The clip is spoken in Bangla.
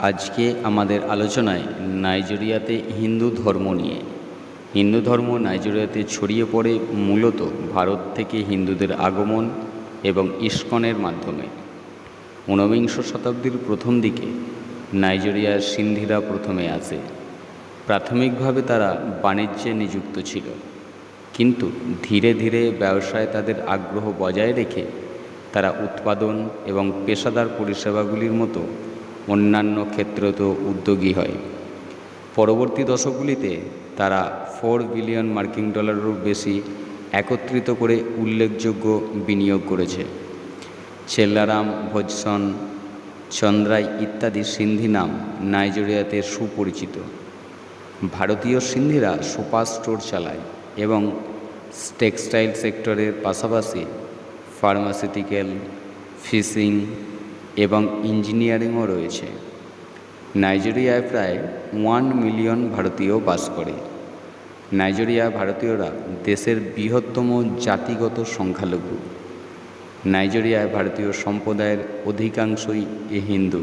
আজকে আমাদের আলোচনায় নাইজেরিয়াতে হিন্দু ধর্ম নিয়ে। হিন্দু ধর্ম নাইজেরিয়াতে ছড়িয়ে পড়ে মূলত ভারত থেকে হিন্দুদের আগমন এবং ইস্কনের মাধ্যমে। ঊনবিংশ শতাব্দীর প্রথম দিকে নাইজেরিয়ার সিন্ধিরা প্রথমে আসে। প্রাথমিকভাবে তারা বাণিজ্যে নিযুক্ত ছিল। কিন্তু ধীরে ধীরে ব্যবসায় তাদের আগ্রহ বজায় রেখে তারা উৎপাদন এবং পেশাদার পরিষেবাগুলির মতো অন্যান্য ক্ষেত্রেতেও উদ্যোগী হয়। পরবর্তী দশকগুলিতে তারা ফোর বিলিয়ন মার্কিন ডলারেরও বেশি একত্রিত করে উল্লেখযোগ্য বিনিয়োগ করেছে। চেল্লারাম ভোজসন, চন্দ্রাই ইত্যাদি সিন্ধি নাম নাইজেরিয়াতে সুপরিচিত। ভারতীয় সিন্ধিরা সুপার স্টোর চালায় এবং টেক্সটাইল সেক্টরের পাশাপাশি ফার্মাসিউটিক্যাল ফিশিং এবং ইঞ্জিনিয়ারিংও রয়েছে। নাইজেরিয়ায় প্রায় ওয়ান মিলিয়ন ভারতীয় বাস করে। নাইজেরিয়া ভারতীয়রা দেশের বৃহত্তম জাতিগত সংখ্যালঘু। নাইজেরিয়ায় ভারতীয় সম্প্রদায়ের অধিকাংশই এ হিন্দু।